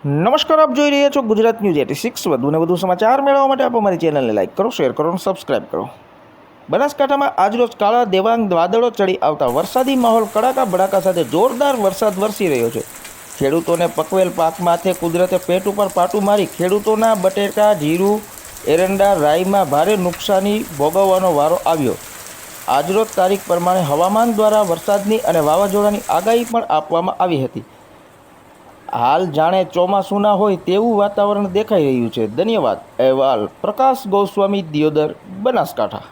નમસ્કાર, આપ જોઈ રહ્યા છો ગુજરાત ન્યૂઝ એટી સિક્સ. વધુને વધુ સમાચાર મેળવવા માટે આપ અમારી ચેનલને લાઇક કરો, શેર કરો અને સબસ્ક્રાઇબ કરો. બનાસકાંઠામાં આજરોજ કાળા દેવાંગ વાદળો ચડી આવતા વરસાદી માહોલ કડાકા ભડાકા સાથે જોરદાર વરસાદ વરસી રહ્યો છે. ખેડૂતોને પકવેલ પાક માથે કુદરતે પેટ ઉપર પાટું મારી ખેડૂતોના બટેકા જીરું, એરંડા, રાઈમાં ભારે નુકસાની ભોગવવાનો વારો આવ્યો. આજરોજ તારીખ પ્રમાણે હવામાન દ્વારા વરસાદની અને વાવાઝોડાની આગાહી પણ આપવામાં આવી હતી. હાલ જાણે ચોમાસું ના હોય તેવું વાતાવરણ દેખાઈ રહ્યું છે. ધન્યવાદ. અહેવાલ પ્રકાશ ગોસ્વામી, દિયોદર, બનાસકાંઠા.